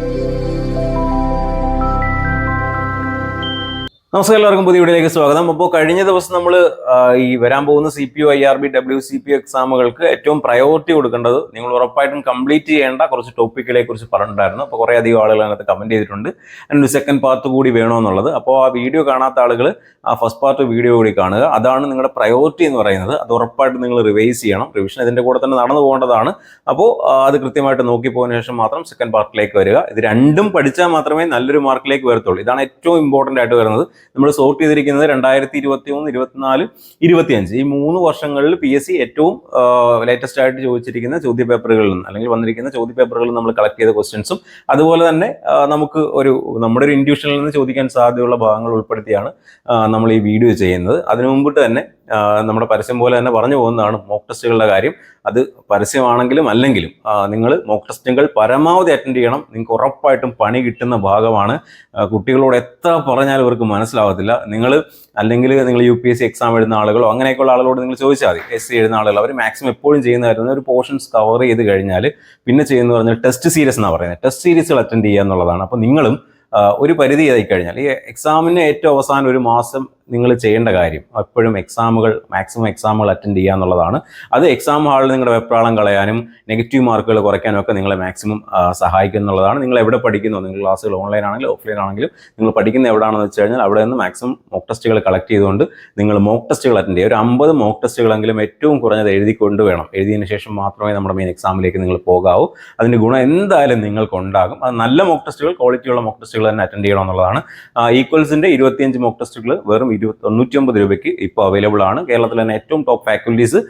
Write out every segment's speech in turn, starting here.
you. നമസ്കാരം എല്ലാവർക്കും പുതിയ വീഡിയോയിലേക്ക് സ്വാഗതം. അപ്പോൾ കഴിഞ്ഞ ദിവസം നമ്മൾ ഈ വരാൻ പോകുന്ന C P O I R B W C P എക്സാമുകൾക്ക് ഏറ്റവും പ്രയോറിറ്റി കൊടുക്കേണ്ടത് നിങ്ങൾ ഉറപ്പായിട്ടും കംപ്ലീറ്റ് ചെയ്യേണ്ട കുറച്ച് ടോപ്പിക്കുകളെ കുറിച്ച് പറഞ്ഞിട്ടുണ്ടായിരുന്നു. അപ്പോൾ കുറേ അധികം ആളുകൾ അതിനകത്ത് കമന്റ് ചെയ്തിട്ടുണ്ട്. അതിനൊരു സെക്കൻഡ് പാർട്ട് കൂടി വേണമെന്നുള്ളത്. അപ്പോൾ ആ വീഡിയോ കാണാത്ത ആളുകൾ ആ ഫസ്റ്റ് പാർട്ട് വീഡിയോ കൂടി കാണുക. അതാണ് നിങ്ങളുടെ പ്രയോറിറ്റി എന്ന് പറയുന്നത്. അത് ഉറപ്പായിട്ടും നിങ്ങൾ റിവൈസ് ചെയ്യണം. റിവിഷൻ ഇതിന്റെ കൂടെ തന്നെ നടന്നു പോകേണ്ടതാണ്. അപ്പോൾ അത് കൃത്യമായിട്ട് നോക്കി പോകുന്ന ശേഷം മാത്രം സെക്കൻഡ് പാർട്ടിലേക്ക് വരിക. ഇത് രണ്ടും പഠിച്ചാൽ മാത്രമേ നല്ലൊരു മാർക്കിലേക്ക് വരത്തുള്ളൂ. ഇതാണ് ഏറ്റവും ഇമ്പോർട്ടന്റ് ആയിട്ട് വരുന്നത്. നമ്മൾ സോർട്ട് ചെയ്തിരിക്കുന്നത് രണ്ടായിരത്തി ഇരുപത്തി മൂന്ന് ഇരുപത്തിനാല് ഇരുപത്തിയഞ്ച്. ഈ മൂന്ന് വർഷങ്ങളിൽ പി എസ് സി ഏറ്റവും ലേറ്റസ്റ്റ് ആയിട്ട് ചോദിച്ചിരിക്കുന്ന ചോദ്യ പേപ്പറുകളിൽ നിന്ന് അല്ലെങ്കിൽ വന്നിരിക്കുന്ന ചോദ്യ പേപ്പറുകളിൽ നമ്മൾ കളക്ട് ചെയ്ത ക്വസ്റ്റ്യൻസും അതുപോലെ തന്നെ നമുക്ക് ഒരു നമ്മുടെ ഒരു ഇൻഡ്യൂഷനിൽ നിന്ന് ചോദിക്കാൻ സാധ്യതയുള്ള ഭാഗങ്ങൾ ഉൾപ്പെടുത്തിയാണ് നമ്മൾ ഈ വീഡിയോ ചെയ്യുന്നത്. അതിനു മുമ്പിട്ട് തന്നെ നമ്മുടെ പരസ്യം പോലെ തന്നെ പറഞ്ഞു പോകുന്നതാണ് മോക്ക് ടെസ്റ്റുകളുടെ കാര്യം. അത് പരസ്യമാണെങ്കിലും അല്ലെങ്കിലും നിങ്ങൾ മോക്ക് ടെസ്റ്റുകൾ പരമാവധി അറ്റൻഡ് ചെയ്യണം. നിങ്ങൾക്ക് ഉറപ്പായിട്ടും പണി കിട്ടുന്ന ഭാഗമാണ്. കുട്ടികളോട് എത്ര പറഞ്ഞാലും ഇവർക്ക് മനസ്സിലാവത്തില്ല. നിങ്ങൾ അല്ലെങ്കിൽ നിങ്ങൾ U P S C exam എഴുതുന്ന ആളുകളോ അങ്ങനെയൊക്കെയുള്ള ആളുകളോട് നിങ്ങൾ ചോദിച്ചാൽ മതി. എസ് സി എഴുതുന്ന ആളുകൾ അവർ മാക്സിമം എപ്പോഴും ചെയ്യുന്ന കാര്യം ഒരു പോർഷൻസ് കവർ ചെയ്ത് കഴിഞ്ഞാൽ പിന്നെ ചെയ്യുന്നത് പറഞ്ഞാൽ ടെസ്റ്റ് സീരീസ് എന്നാണ് പറയുന്നത്. ടെസ്റ്റ് സീരീസുകൾ അറ്റൻഡ് ചെയ്യുക എന്നുള്ളതാണ്. അപ്പോൾ നിങ്ങളും ഒരു പരിധി ആയി കഴിഞ്ഞാൽ ഈ എക്സാമിന് ഏറ്റവും അവസാനം ഒരു മാസം നിങ്ങൾ ചെയ്യേണ്ട കാര്യം. എപ്പോഴും എക്സാമുകൾ മാക്സിമം എക്സാമുകൾ അറ്റൻഡ് ചെയ്യുക എന്നുള്ളതാണ്. അത് എക്സാം ഹാളിൽ നിങ്ങളുടെ വെപ്രാളം കളയാനും നെഗറ്റീവ് മാർക്കുകൾ കുറയ്ക്കാനും ഒക്കെ നിങ്ങളെ മാക്സിമം സഹായിക്കും എന്നുള്ളതാണ്. നിങ്ങൾ എവിടെ പഠിക്കുന്നു? നിങ്ങൾ ക്ലാസ്സുകൾ ഓൺലൈൻ ആണെങ്കിലും ഓഫ്ലൈൻ ആണെങ്കിലും നിങ്ങൾ പഠിക്കുന്ന എവിടെയാണെന്ന് വെച്ച് കഴിഞ്ഞാൽ അവിടെ നിന്ന് മാക്സിമം മോക്ക് ടെസ്റ്റുകൾ കളക്ട് ചെയ്തുകൊണ്ട് നിങ്ങൾ മോക്ക് ടെസ്റ്റുകൾ അറ്റൻഡ് ചെയ്യുക. ഒരു അമ്പത് മോക്ക് ടെസ്റ്റുകളെങ്കിലും ഏറ്റവും കുറഞ്ഞത് എഴുതിക്കൊണ്ട് വേണം. എഴുതിയതിന് ശേഷം മാത്രമേ നമ്മുടെ മെയിൻ എക്സാമിലേക്ക് നിങ്ങൾ പോകാവൂ. അതിന്റെ ഗുണം എന്തായാലും നിങ്ങൾക്ക് ഉണ്ടാകും. അത് നല്ല മോക്ക് ടെസ്റ്റുകൾ ക്വാളിറ്റിയുള്ള മോക്ക് ടെസ്റ്റുകൾ തന്നെ അറ്റൻഡ് ചെയ്യണം എന്നുള്ളതാണ്. ഈക്വൽസിന്റെ ഇരുപത്തിയഞ്ച് മോക്ക് ടെസ്റ്റുകൾ വെറും ഇരുപത്തി തൊണ്ണൂറ്റിയൊമ്പത് രൂപയ്ക്ക് ഇപ്പോൾ അവൈലബിൾ ആണ്. കേരളത്തിലെ തന്നെ ഏറ്റവും ടോപ്പ് ഫാക്കൽറ്റീസ്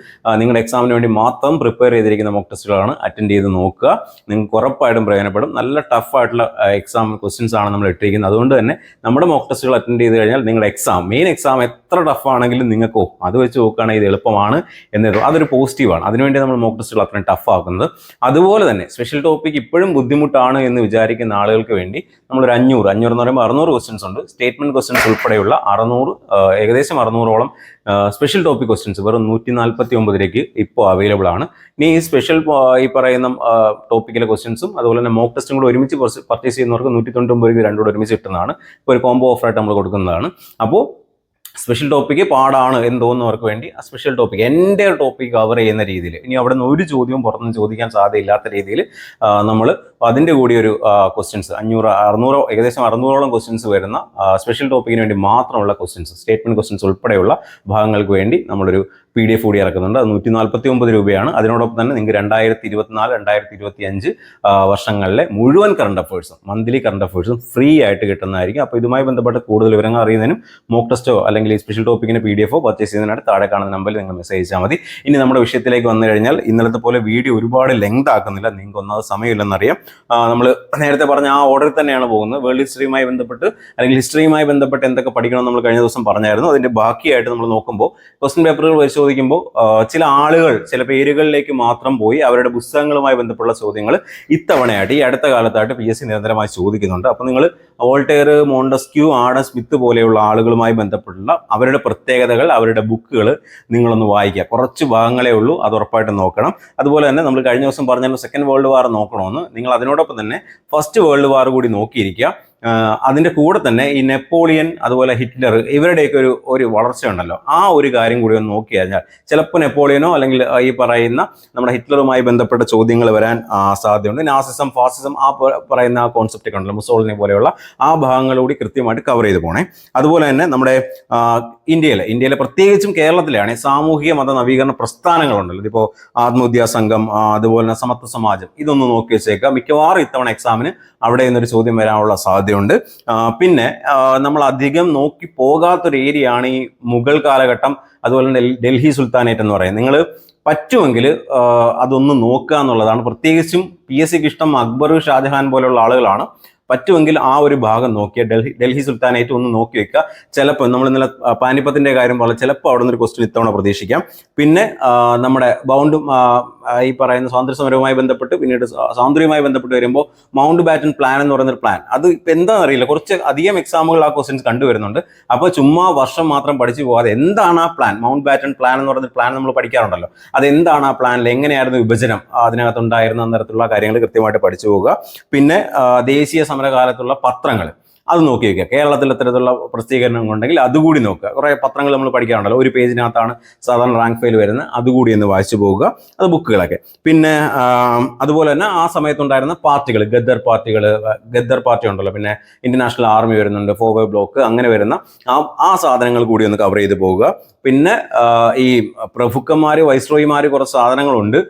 നിങ്ങളുടെ എക്സാമിന് വേണ്ടി മാത്രം പ്രിപ്പയർ ചെയ്തിരിക്കുന്ന മോക്ക് ടെസ്റ്റുകളാണ് അറ്റൻഡ് ചെയ്ത് നോക്കുക. നിങ്ങൾക്ക് ഉറപ്പായിട്ടും പ്രയോജനപ്പെടും. നല്ല ടഫ് ആയിട്ടുള്ള എക്സാം ക്വസ്റ്റ്യൻസ് ആണ് നമ്മൾ ഇട്ടിരിക്കുന്നത്. അതുകൊണ്ട് തന്നെ നമ്മുടെ മോക്ക് ടെസ്റ്റുകൾ അറ്റൻഡ് ചെയ്ത് കഴിഞ്ഞാൽ നിങ്ങളുടെ എക്സാം മെയിൻ എക്സാം എത്ര ടഫ് ആണെങ്കിലും നിങ്ങൾക്കോ അത് വെച്ച് നോക്കുകയാണെങ്കിൽ ഇത് എളുപ്പമാണ് എന്നത് അതൊരു പോസിറ്റീവാണ് അതിനുവേണ്ടി നമ്മൾ മോക്ക് ടെസ്റ്റുകൾ അത്രയും ടഫ് ആക്കുന്നത്. അതുപോലെ തന്നെ സ്പെഷ്യൽ ടോപ്പിക് ഇപ്പോഴും ബുദ്ധിമുട്ടാണ് എന്ന് വിചാരിക്കുന്ന ആളുകൾക്ക് വേണ്ടി നമ്മളൊരു അഞ്ഞൂറ് അഞ്ഞൂറ് എന്ന് പറയുമ്പോൾ അറുന്നൂറ് ക്വസ്റ്റ്യൻസ് ഉണ്ട്. സ്റ്റേറ്റ്മെന്റ് ക്വസ്റ്റ്യൻസ് ഉൾപ്പെടെയുള്ള അറുന്നൂറ് ഏകദേശം അറുന്നൂറോളം സ്പെഷ്യൽ ടോപ്പിക് ക്വസ്റ്റ്യൻസ് വെറും നൂറ്റി നാൽപ്പത്തി ഒമ്പതിലേക്ക് ഇപ്പോൾ അവൈലബിൾ ആണ്. ഇനി ഈ സ്പെഷ്യൽ ഈ പറയുന്ന ടോപ്പിക്കിലെ ക്വസ്റ്റ്യൻസും അതുപോലെ തന്നെ മോക്ക് ടെസ്റ്റും കൂടെ ഒരുമിച്ച് പർച്ചേസ് ചെയ്യുന്നവർക്ക് നൂറ്റി തൊണ്ണൂറ്റൊമ്പത് രൂപ രണ്ടുകൂടെ ഒരുമിച്ച് കിട്ടുന്നതാണ്. ഇപ്പോൾ ഒരു കോംബോ ഓഫറായിട്ട് നമ്മൾ കൊടുക്കുന്നതാണ്. അപ്പോൾ സ്പെഷ്യൽ ടോപ്പിക്ക് പാടാണ് എന്ന് തോന്നുന്നവർക്ക് വേണ്ടി ആ സ്പെഷ്യൽ ടോപ്പിക് എന്റെ ടോപ്പിക് കവർ ചെയ്യുന്ന രീതിയിൽ ഇനി അവിടെ നിന്ന് ഒരു ചോദ്യവും പുറത്തുനിന്ന് ചോദിക്കാൻ സാധ്യതയില്ലാത്ത രീതിയിൽ നമ്മൾ അതിന്റെ കൂടി ഒരു ക്വസ്റ്റ്യൻസ് അഞ്ഞൂറ് അറുന്നൂറോ ഏകദേശം അറുന്നൂറോളം ക്വസ്റ്റ്യൻസ് വരുന്ന സ്പെഷ്യൽ ടോപ്പിക്കിന് വേണ്ടി മാത്രമുള്ള ക്വസ്റ്റ്യൻസ് സ്റ്റേറ്റ്മെന്റ് ക്വസ്റ്റ്യൻസ് ഉൾപ്പെടെയുള്ള ഭാഗങ്ങൾക്ക് വേണ്ടി നമ്മളൊരു പി ഡി എഫ് കൂടി ഇറക്കുന്നുണ്ട്. അത് നൂറ്റി നാൽപ്പത്തി ഒമ്പത് രൂപയാണ്. അതിനോടൊപ്പം തന്നെ നിങ്ങൾക്ക് രണ്ടായിരത്തി ഇരുപത്തിനാല് രണ്ടായിരത്തി ഇരുപത്തി അഞ്ച് വർഷങ്ങളിലെ മുഴുവൻ കറണ്ട് അഫേഴ്സും മന്ത്ലി കറണ്ട് അഫേഴ്സും ഫ്രീ ആയിട്ട് കിട്ടുന്നതായിരിക്കും. അപ്പോൾ ഇതുമായി ബന്ധപ്പെട്ട് കൂടുതൽ വിവരങ്ങൾ അറിയുന്നതിനും മോക്ക് ടെസ്റ്റോ അല്ലെങ്കിൽ ഈ സ്പെഷ്യൽ ടോപ്പിക്കിന് പി ഡി എഫോ പർച്ചേസ് ചെയ്യുന്നതിനായിട്ട് താഴെ കാണുന്ന നമ്പറിൽ നിങ്ങൾ മെസ്സേജ് അയച്ചാൽ മതി. ഇനി നമ്മുടെ വിഷയത്തിലേക്ക് വന്നു കഴിഞ്ഞാൽ ഇന്നലത്തെ പോലെ വീഡിയോ ഒരുപാട് ലെങ്ത് ആക്കുന്നില്ല. നിങ്ങൾക്ക് ഒന്നാമത് സമയമില്ലെന്നറിയാം നമ്മൾ നേരത്തെ പറഞ്ഞ ആ ഓർഡറിൽ തന്നെയാണ് പോകുന്നത്. വേൾഡ് ഹിസ്റ്ററിയുമായി ബന്ധപ്പെട്ട് അല്ലെങ്കിൽ ഹിസ്റ്ററിയുമായി ബന്ധപ്പെട്ട് എന്തൊക്കെ പഠിക്കണം നമ്മൾ കഴിഞ്ഞ ദിവസം പറഞ്ഞായിരുന്നു. അതിന്റെ ബാക്കിയായിട്ട് നമ്മൾ നോക്കുമ്പോൾ ക്വസ്റ്റ്യൻ പേപ്പറുകൾ പരിശോധിക്കുമ്പോൾ ചില ആളുകൾ ചില പേരുകളിലേക്ക് മാത്രം പോയി അവരുടെ പുസ്തകങ്ങളുമായി ബന്ധപ്പെട്ടുള്ള ചോദ്യങ്ങൾ ഇത്തവണയായിട്ട് ഈ അടുത്ത കാലത്തായിട്ട് പി എസ് സി നിരന്തരമായി ചോദിക്കുന്നുണ്ട്. അപ്പോൾ നിങ്ങൾ വോൾട്ടയർ മോണ്ടസ്ക്യൂ ആഡം സ്മിത്ത് പോലെയുള്ള ആളുകളുമായി ബന്ധപ്പെട്ടുള്ള അവരുടെ പ്രത്യേകതകൾ അവരുടെ ബുക്കുകൾ നിങ്ങളൊന്ന് വായിക്കുക. കുറച്ച് ഭാഗങ്ങളേ ഉള്ളൂ അത് ഉറപ്പായിട്ടും നോക്കണം. അതുപോലെ തന്നെ നമ്മൾ കഴിഞ്ഞ ദിവസം പറഞ്ഞാലും സെക്കൻഡ് വേൾഡ് വാർ നോക്കണമെന്ന് നിങ്ങൾ അതിനോടൊപ്പം തന്നെ ഫസ്റ്റ് വേൾഡ് വാർ കൂടി നോക്കിയിരിക്കുക. അതിന്റെ കൂടെ തന്നെ ഈ നെപ്പോളിയൻ അതുപോലെ ഹിറ്റ്ലർ ഇവരുടെയൊക്കെ ഒരു ഒരു വളർച്ച ഉണ്ടല്ലോ. ആ ഒരു കാര്യം കൂടി ഒന്ന് നോക്കി കഴിഞ്ഞാൽ ചിലപ്പോൾ നെപ്പോളിയനോ അല്ലെങ്കിൽ ഈ പറയുന്ന നമ്മുടെ ഹിറ്റ്ലറുമായി ബന്ധപ്പെട്ട ചോദ്യങ്ങൾ വരാൻ സാധ്യതയുണ്ട്. നാസിസം ഫാസിസം ആ പറയുന്ന ആ കോൺസെപ്റ്റ് കണ്ടല്ലോ ഉണ്ടല്ലോ. മുസോളിനെ പോലെയുള്ള ആ ഭാഗങ്ങളൂടി കൃത്യമായിട്ട് കവർ ചെയ്ത് പോണേ. അതുപോലെ തന്നെ നമ്മുടെ ഇന്ത്യയിലെ. ഇന്ത്യയിലെ പ്രത്യേകിച്ചും കേരളത്തിലാണ് സാമൂഹിക മത നവീകരണ പ്രസ്ഥാനങ്ങളുണ്ടല്ലോ. ഇതിപ്പോൾ ആത്മവിദ്യാ സംഘം അതുപോലെ തന്നെ സമത്വ സമാജം ഇതൊന്ന് നോക്കി വെച്ചേക്കാം മിക്കവാറും ഇത്തവണ എക്സാമിന് അവിടെ നിന്നൊരു ചോദ്യം വരാനുള്ള സാധ്യതയുണ്ട്. പിന്നെ നമ്മൾ അധികം നോക്കി പോകാത്തൊരു ഏരിയ ആണ് ഈ മുഗൾ കാലഘട്ടം അതുപോലെ തന്നെ ഡൽഹി സുൽത്താനേറ്റ് എന്ന് പറയുന്നത്. നിങ്ങൾ പറ്റുമെങ്കിൽ അതൊന്ന് നോക്കുക എന്നുള്ളതാണ്. പ്രത്യേകിച്ചും പി എസ് സിക്ക് ഇഷ്ടം അക്ബർ ഷാജഹാൻ പോലെയുള്ള ആളുകളാണ്. പറ്റുമെങ്കിൽ ആ ഒരു ഭാഗം നോക്കിയാൽ ഡൽഹി ഡൽഹി സുൽത്താനായിട്ട് ഒന്ന് നോക്കി വെക്കുക. ചിലപ്പോൾ നമ്മൾ ഇന്നലെ പാനിപ്പത്തിന്റെ കാര്യം പോലെ ചിലപ്പോൾ അവിടെ ഒരു ക്വസ്റ്റ്യൻ ഇത്തവണ പ്രതീക്ഷിക്കാം. പിന്നെ നമ്മുടെ ബൗണ്ടും ഈ പറയുന്ന സ്വാതന്ത്ര്യ സമരവുമായി ബന്ധപ്പെട്ട് പിന്നീട് സ്വാ- സ്വാതന്ത്ര്യവുമായി ബന്ധപ്പെട്ട് വരുമ്പോൾ മൗണ്ട് ബാറ്റൻ പ്ലാൻ എന്ന് പറയുന്നൊരു പ്ലാൻ. അത് ഇപ്പം എന്താണെന്ന് അറിയില്ല. കുറച്ച് അധികം എക്സാമുകൾ ആ ക്വസ്റ്റ്യൻസ് കണ്ടുവരുന്നുണ്ട് അപ്പോൾ ചുമ്മാ വർഷം മാത്രം പഠിച്ചു പോകാതെ എന്താണ് ആ പ്ലാൻ? മൗണ്ട് ബാറ്റൺ പ്ലാൻ എന്ന് പറയുന്ന പ്ലാൻ നമ്മൾ പഠിക്കാറുണ്ടല്ലോ. അത് എന്താണ് ആ പ്ലാനിൽ? എങ്ങനെയായിരുന്നു വിഭജനം? അതിനകത്തുണ്ടായിരുന്ന തരത്തിലുള്ള കാര്യങ്ങൾ കൃത്യമായിട്ട് പഠിച്ചു പോവുക. പിന്നെ ദേശീയ സമരകാലത്തുള്ള പത്രങ്ങൾ. അത് നോക്കി വെക്കുക. കേരളത്തിൽ ഇത്തരത്തിലുള്ള പ്രസിദ്ധീകരണം ഉണ്ടെങ്കിൽ അതുകൂടി നോക്കുക. കുറേ പത്രങ്ങൾ നമ്മൾ പഠിക്കാറുണ്ടല്ലോ. ഒരു പേജിനകത്താണ് സാധാരണ റാങ്ക് ഫെയിൽ വരുന്നത്. അതുകൂടി ഒന്ന് വായിച്ചു പോകുക. അത് ബുക്കുകളൊക്കെ. പിന്നെ അതുപോലെ തന്നെ ആ സമയത്തുണ്ടായിരുന്ന പാർട്ടികൾ. ഗദ്ദർ പാർട്ടികൾ ഗദ്ദർ പാർട്ടി ഉണ്ടല്ലോ. പിന്നെ ഇന്റർനാഷണൽ നാഷണൽ ആർമി വരുന്നുണ്ട് ഫോർവേ ബ്ലോക്ക് അങ്ങനെ വരുന്ന ആ ആ സാധനങ്ങൾ കൂടി ഒന്ന് കവർ ചെയ്ത് പോവുക പിന്നെ ഈ പ്രഭുക്കന്മാർ വൈസ്രോയിമാർ കുറച്ച് സാധനങ്ങളുണ്ട്.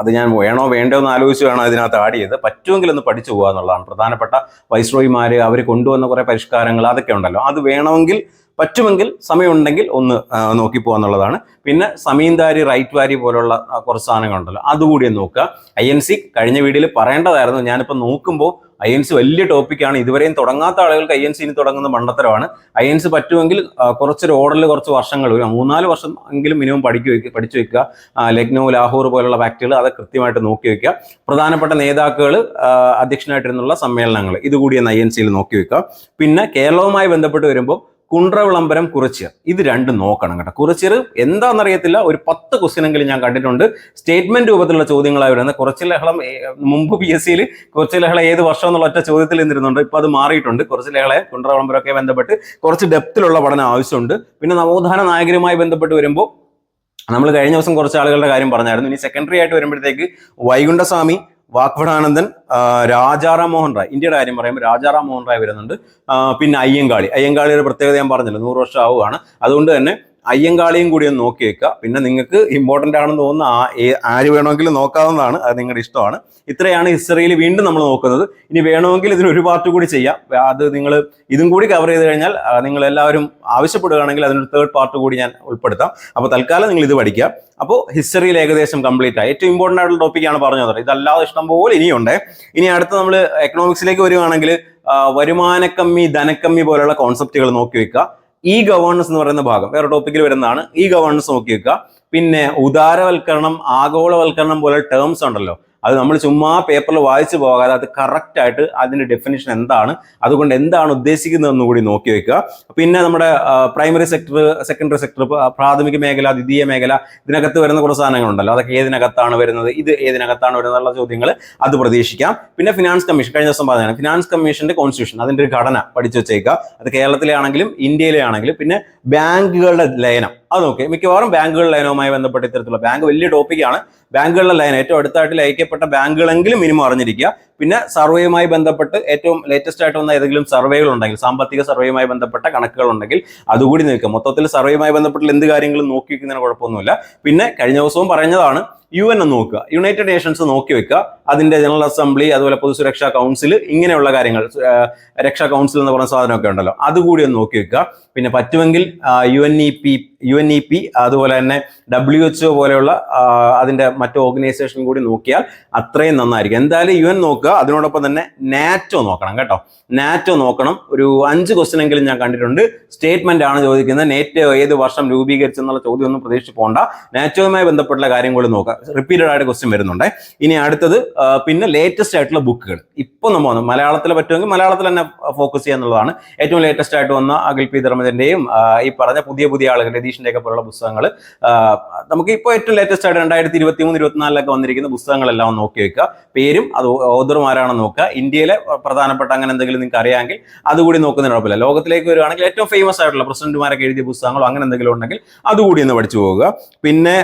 അത് ഞാൻ വേണോ വേണ്ടോ എന്ന് ആലോചിച്ച് വേണം ഇതിനകത്ത് ആഡ് ചെയ്ത് പറ്റുമെങ്കിൽ ഒന്ന് പഠിച്ചു പോകുക എന്നുള്ളതാണ്. പ്രധാനപ്പെട്ട വൈസ്രോയിമാർ അവർ കൊണ്ടുവന്ന കുറേ പരിഷ്കാരങ്ങൾ അതൊക്കെ ഉണ്ടല്ലോ. അത് വേണമെങ്കിൽ പറ്റുമെങ്കിൽ സമയമുണ്ടെങ്കിൽ ഒന്ന് നോക്കി എന്നുള്ളതാണ്. പിന്നെ സമീന്ദാരി റൈറ്റ് വാരി പോലുള്ള കുറച്ച് സാധനങ്ങളുണ്ടല്ലോ. അതുകൂടി നോക്കുക. ഐ എൻ സി കഴിഞ്ഞ വീഡിയോയിൽ പറയേണ്ടതായിരുന്നു. ഞാനിപ്പോൾ നോക്കുമ്പോൾ ഐ എൻ സി വലിയ ടോപ്പിക്കാണ് ഇതുവരെയും തുടങ്ങാത്ത ആളുകൾക്ക് ഐ എൻ സി ഇനി തുടങ്ങുന്ന മണ്ടത്തരമാണ്. ഐ എൻ സി പറ്റുമെങ്കിൽ കുറച്ചൊരു ഓർഡറിൽ കുറച്ച് വർഷങ്ങൾ ഒരു മൂന്നാൽ വർഷം എങ്കിലും മിനിമം പഠിക്കു പഠിച്ചു വെക്കുക. ലക്നൌ ലാഹോർ പോലുള്ള ഫാക്ടറികൾ അത് കൃത്യമായിട്ട് നോക്കി വെക്കുക. പ്രധാനപ്പെട്ട നേതാക്കൾ അധ്യക്ഷനായിട്ടിരുന്നുള്ള സമ്മേളനങ്ങൾ ഇതുകൂടി ഒന്ന് ഐ എൻ സിയിൽ നോക്കി വെക്കുക. പിന്നെ കേരളവുമായി ബന്ധപ്പെട്ട് വരുമ്പോൾ കുണ്ട്ര വിളംബരം കുറിച്ചിയർ. ഇത് രണ്ടും നോക്കണം കേട്ടോ. കുറിച്ചിയർ എന്താണെന്നറിയത്തില്ല. ഒരു പത്ത് ക്വസ്റ്റ്യനെങ്കിലും ഞാൻ കണ്ടിട്ടുണ്ട്. സ്റ്റേറ്റ്മെന്റ് രൂപത്തിലുള്ള ചോദ്യങ്ങളായി വരുന്നത്. കുറച്ച് ലഹളം മുമ്പ് പി എസ് സിയിൽ കുറച്ച് ലഹള ഏത് വർഷം എന്നുള്ള ഒറ്റ ചോദ്യത്തിൽ നിന്നിരുന്നുണ്ട്. ഇപ്പൊ അത് മാറിയിട്ടുണ്ട്. കുറച്ച് ലഹളയെ കുണ്ട്ര ബന്ധപ്പെട്ട് കുറച്ച് ഡെപ്തിലുള്ള പഠനം ആവശ്യമുണ്ട്. പിന്നെ നവോത്ഥാന നായകരുമായി ബന്ധപ്പെട്ട് വരുമ്പോൾ നമ്മൾ കഴിഞ്ഞ ദിവസം കുറച്ച് ആളുകളുടെ കാര്യം പറഞ്ഞായിരുന്നു. ഇനി സെക്കൻഡറി ആയിട്ട് വരുമ്പോഴത്തേക്ക് വൈകുണ്ഠസ്വാമി വാഗ്ഭടാനന്ദൻ ആ, രാജാറാം മോഹൻ റായ്. ഇന്ത്യയുടെ കാര്യം പറയുമ്പോൾ രാജാറാം മോഹൻ റായ് വരുന്നുണ്ട്. പിന്നെ അയ്യങ്കാളി. അയ്യങ്കാളിയുടെ പ്രത്യേകത ഞാൻ പറഞ്ഞല്ലോ നൂറ് വർഷം ആവുകയാണ്. അതുകൊണ്ട് തന്നെ അയ്യങ്കാളിയും കൂടി ഒന്ന് നോക്കി വെക്കുക. പിന്നെ നിങ്ങൾക്ക് ഇമ്പോർട്ടന്റ് ആണെന്ന് തോന്നുന്ന ആര് വേണമെങ്കിലും നോക്കാവുന്നതാണ്. അത് നിങ്ങളുടെ ഇഷ്ടമാണ്. ഇത്രയാണ് ഹിസ്റ്ററിയിൽ വീണ്ടും നമ്മൾ നോക്കുന്നത്. ഇനി വേണമെങ്കിൽ ഇതിന് ഒരു പാർട്ട് കൂടി ചെയ്യാം. അത് നിങ്ങൾ ഇതും കൂടി കവർ ചെയ്ത് കഴിഞ്ഞാൽ നിങ്ങൾ എല്ലാവരും ആവശ്യപ്പെടുകയാണെങ്കിൽ അതിനൊരു തേർഡ് പാർട്ട് കൂടി ഞാൻ ഉൾപ്പെടുത്താം. അപ്പോൾ തൽക്കാലം നിങ്ങൾ ഇത് പഠിക്കുക. അപ്പോൾ ഹിസ്റ്ററിയിൽ ഏകദേശം കംപ്ലീറ്റ് ആയി. ഏറ്റവും ഇമ്പോർട്ടന്റ് ആയിട്ടുള്ള ടോപ്പിക്കാണ് പറഞ്ഞത് ഇതല്ലാതെ ഇഷ്ടംപോലെ ഇനിയുണ്ട്. ഇനി അടുത്ത് നമ്മൾ എക്കണോമിക്സിലേക്ക് വരികയാണെങ്കിൽ വരുമാനക്കമ്മി ധനക്കമ്മി പോലുള്ള കോൺസെപ്റ്റുകൾ നോക്കി വെക്കുക. ഇ ഗവേണൻസ് എന്ന് പറയുന്ന ഭാഗം വേറെ ടോപ്പിക്കിൽ വരുന്നതാണ്. ഇ ഗവേണൻസ് നോക്കി വെക്കുക. പിന്നെ ഉദാരവൽക്കരണം ആഗോളവൽക്കരണം പോലെ ടേംസ് ഉണ്ടല്ലോ. അത് നമ്മൾ ചുമ്മാ പേപ്പറിൽ വായിച്ചു പോകാതെ അത് കറക്റ്റായിട്ട് അതിന്റെ ഡെഫിനേഷൻ എന്താണ് അതുകൊണ്ട് എന്താണ് ഉദ്ദേശിക്കുന്നതെന്ന് കൂടി നോക്കി വെക്കുക. പിന്നെ നമ്മുടെ പ്രൈമറി സെക്ടർ സെക്കൻഡറി സെക്ടർ പ്രാഥമിക മേഖല ദ്വിതീയ മേഖല ഇതിനകത്ത് വരുന്ന കുറച്ച് സാധനങ്ങളുണ്ടല്ലോ. അതൊക്കെ ഏതിനകത്താണ് വരുന്നത് ഇത് ഏതിനകത്താണ് വരുന്നത് എന്നുള്ള ചോദ്യങ്ങൾ അത് പ്രതീക്ഷിക്കാം. പിന്നെ ഫിനാൻസ് കമ്മീഷൻ കഴിഞ്ഞ ദിവസം പറഞ്ഞാൽ ഫിനാൻസ് കമ്മീഷന്റെ കോൺസ്റ്റിറ്റ്യൂഷൻ അതിന്റെ ഒരു ഘടന പഠിച്ചു വെച്ചേക്കുക. അത് കേരളത്തിലെ ആണെങ്കിലും ഇന്ത്യയിലെ ആണെങ്കിലും പിന്നെ ബാങ്കുകളുടെ ലയനം. അത് നോക്കി. മിക്കവാറും ബാങ്കുകളുടെ ലൈനുമായി ബന്ധപ്പെട്ട ഇത്തരത്തിലുള്ള ബാങ്ക് വലിയ ടോപ്പിക്കാണ് ബാങ്കുകളുടെ ലൈൻ ഏറ്റവും അടുത്തായിട്ട് ലയിക്കപ്പെട്ട ബാങ്കുകളെങ്കിലും മിനിമം അറിഞ്ഞിരിക്കുക. പിന്നെ സർവേയുമായി ബന്ധപ്പെട്ട് ഏറ്റവും ലേറ്റസ്റ്റ് ആയിട്ട് വന്ന ഏതെങ്കിലും സർവേകൾ ഉണ്ടെങ്കിൽ സാമ്പത്തിക സർവേയുമായി ബന്ധപ്പെട്ട കണക്കുകൾ ഉണ്ടെങ്കിൽ അതുകൂടി നോക്കുക മൊത്തത്തിൽ സർവേയുമായി ബന്ധപ്പെട്ടുള്ള എന്ത് കാര്യങ്ങളും നോക്കി വെക്കുന്നതിന് കുഴപ്പമൊന്നുമില്ല. പിന്നെ കഴിഞ്ഞ ദിവസവും പറഞ്ഞതാണ് യു എൻ നോക്കുക. യുണൈറ്റഡ് നേഷൻസ് നോക്കി വെക്കുക. അതിന്റെ ജനറൽ അസംബ്ലി അതുപോലെ പൊതുസുരക്ഷാ കൗൺസിൽ ഇങ്ങനെയുള്ള കാര്യങ്ങൾ രക്ഷാ കൗൺസിൽ എന്ന് പറഞ്ഞ സാധനമൊക്കെ ഉണ്ടല്ലോ. അതുകൂടി ഒന്ന് നോക്കി വെക്കുക. പിന്നെ പറ്റുമെങ്കിൽ U N E P U N E P അതുപോലെ തന്നെ ഡബ്ല്യു എച്ച് ഒ പോലെയുള്ള അതിന്റെ മറ്റു ഓർഗനൈസേഷൻ കൂടി നോക്കിയാൽ അത്രയും നന്നായിരിക്കും. എന്തായാലും യു എൻ നോക്കുക അതിനോടൊപ്പം തന്നെ നാറ്റോ നോക്കണം കേട്ടോ. നാറ്റോ നോക്കണം. ഒരു അഞ്ച് ക്വസ്റ്റൻ എങ്കിലും ഞാൻ കണ്ടിട്ടുണ്ട്. സ്റ്റേറ്റ്മെന്റ് ആണ് ചോദിക്കുന്നത്. നേറ്റോ ഏത് വർഷം രൂപീകരിച്ചെന്നുള്ള ചോദ്യം ഒന്നും പ്രതീക്ഷിച്ച് പോകണ്ട നാറ്റോയുമായി ബന്ധപ്പെട്ടുള്ള കാര്യം കൂടി നോക്കുക. റിപ്പീറ്റഡ് ആയിട്ട് ക്വസ്റ്റ്യൻ വരുന്നുണ്ട്. ഇനി അടുത്തത് പിന്നെ ലേറ്റസ്റ്റ് ആയിട്ടുള്ള ബുക്കുകൾ ഇപ്പൊ നമ്മൾ വന്നു. മലയാളത്തിൽ പറ്റുമെങ്കിൽ മലയാളത്തിൽ തന്നെ ഫോക്കസ് ചെയ്യുക എന്നുള്ളതാണ്. ഏറ്റവും ലേറ്റസ്റ്റ് ആയിട്ട് വന്ന അഖിൽ പി ധർമ്മജന്റെയും ഈ പറഞ്ഞ പുതിയ പുതിയ ആളുകൾ രതീഷിന്റെ ഒക്കെ പോലുള്ള പുസ്തകങ്ങൾ നമുക്ക് ഇപ്പോൾ ഏറ്റവും ലേറ്റസ്റ്റ് ആയിട്ട് രണ്ടായിരത്തി ഇരുപത്തി മൂന്ന് ഇരുപത്തിനാലിലൊക്കെ വന്നിരിക്കുന്ന പുസ്തകങ്ങളെല്ലാം നോക്കി വെക്കുക. പേരും അത് ഓതർമാരാണെന്ന് നോക്കുക. ഇന്ത്യയിലെ പ്രധാനപ്പെട്ട അങ്ങനെ എന്തെങ്കിലും നിങ്ങൾക്ക് അറിയാമെങ്കിൽ അതുകൂടി നോക്കുന്നതിന് കുഴപ്പമില്ല. ലോകത്തിലേക്ക് വരുവാണെങ്കിൽ ഏറ്റവും ഫേമസ് ആയിട്ടുള്ള പ്രസിഡന്റുമാരൊക്കെ എഴുതിയ പുസ്തകങ്ങളോ അങ്ങനെ എന്തെങ്കിലും ഉണ്ടെങ്കിൽ അതുകൂടി ഒന്ന് പഠിച്ചു പോകുക പിന്നെ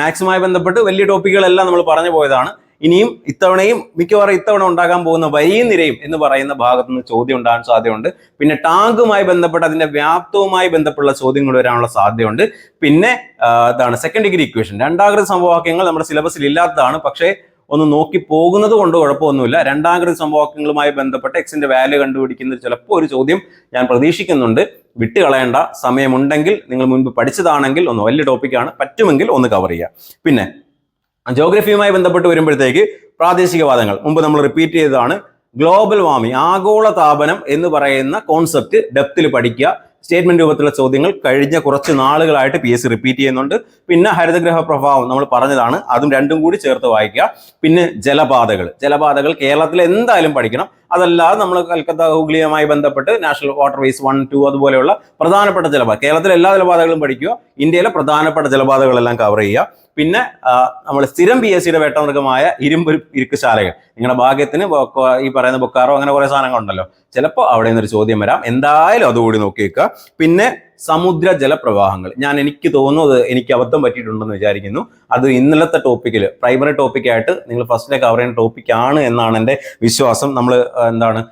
മാത്സുമായി ബന്ധപ്പെട്ട് വലിയ ടോപ്പിക്കുകളെല്ലാം നമ്മൾ പറഞ്ഞു പോയതാണ്. ഇനിയും ഇത്തവണയും മിക്കവാറും ഇത്തവണ ഉണ്ടാകാൻ പോകുന്ന വരിയും നിരയും എന്ന് പറയുന്ന ഭാഗത്ത് നിന്ന് ചോദ്യം ഉണ്ടാകാൻ സാധ്യതയുണ്ട്. പിന്നെ ടാങ്കുമായി ബന്ധപ്പെട്ട് അതിന്റെ വ്യാപ്തവുമായി ബന്ധപ്പെട്ട ചോദ്യങ്ങൾ വരാനുള്ള സാധ്യതയുണ്ട്. പിന്നെ ഇതാണ് സെക്കൻഡ് ഡിഗ്രി ഇക്വേഷൻ രണ്ടാകൃതി സമവാക്യങ്ങൾ നമ്മുടെ സിലബസിൽ ഇല്ലാത്തതാണ്. പക്ഷേ ഒന്ന് നോക്കി പോകുന്നത് കൊണ്ട് കുഴപ്പമൊന്നുമില്ല. രണ്ടാകൃതി സമവാക്യങ്ങളുമായി ബന്ധപ്പെട്ട് എക്സിന്റെ വാല്യൂ കണ്ടുപിടിക്കുന്ന ചിലപ്പോൾ ഒരു ചോദ്യം ഞാൻ പ്രതീക്ഷിക്കുന്നുണ്ട്. വിട്ടുകളയേണ്ട സമയമുണ്ടെങ്കിൽ നിങ്ങൾ മുൻപ് പഠിച്ചതാണെങ്കിൽ ഒന്ന് വലിയ ടോപ്പിക്കാണ് പറ്റുമെങ്കിൽ ഒന്ന് കവർ ചെയ്യുക. പിന്നെ ജോഗ്രഫിയുമായി ബന്ധപ്പെട്ട് വരുമ്പോഴത്തേക്ക് പ്രാദേശികവാദങ്ങൾ മുമ്പ് നമ്മൾ റിപ്പീറ്റ് ചെയ്തതാണ് ഗ്ലോബൽ വാർമിംഗ് ആഗോള താപനം എന്ന് പറയുന്ന കോൺസെപ്റ്റ് ഡെപ്തിൽ പഠിക്കുക. സ്റ്റേറ്റ്മെന്റ് രൂപത്തിലുള്ള ചോദ്യങ്ങൾ കഴിഞ്ഞ കുറച്ച് നാളുകളായിട്ട് പി എസ് സി റിപ്പീറ്റ് ചെയ്യുന്നുണ്ട്. പിന്നെ ഹരിതഗ്രഹ പ്രഭാവം നമ്മൾ പറഞ്ഞതാണ്. അതും രണ്ടും കൂടി ചേർത്ത് വായിക്കുക. പിന്നെ ജലപാതകൾ. ജലപാതകൾ കേരളത്തിൽ എന്തായാലും പഠിക്കണം. അതല്ലാതെ നമ്മൾ കൽക്കത്ത ഹൂഗ്ലിയുമായി ബന്ധപ്പെട്ട് national waterways one two അതുപോലെയുള്ള പ്രധാനപ്പെട്ട ജലപാത കേരളത്തിലെ എല്ലാ ജലപാതകളും പഠിക്കുക. ഇന്ത്യയിലെ പ്രധാനപ്പെട്ട ജലപാതകളെല്ലാം കവർ ചെയ്യുക. പിന്നെ നമ്മൾ സ്ഥിരം പി എസ് സിയുടെ വേട്ടമൃഗമായ ഇരുമ്പ് ഇരുക്കുശാലകൾ. നിങ്ങളുടെ ഭാഗ്യത്തിന് ഈ പറയുന്ന ബൊക്കാറോ അങ്ങനെ കുറെ സാധനങ്ങളുണ്ടല്ലോ. ചിലപ്പോൾ അവിടെ നിന്നൊരു ചോദ്യം വരാം. എന്തായാലും അതുകൂടി നോക്കി വെക്കുക പിന്നെ സമുദ്ര ജലപ്രവാഹങ്ങൾ. ഞാൻ എനിക്ക് തോന്നുന്നത് എനിക്ക് അബദ്ധം പറ്റിയിട്ടുണ്ടെന്ന് വിചാരിക്കുന്നു. അത് ഇന്നലത്തെ ടോപ്പിക്കിൽ പ്രൈമറി ടോപ്പിക്കായിട്ട് നിങ്ങൾ ഫസ്റ്റിലെ കവർ ചെയ്യുന്ന ടോപ്പിക്കാണ് എന്നാണ് എന്റെ വിശ്വാസം. നമ്മൾ എന്താണ്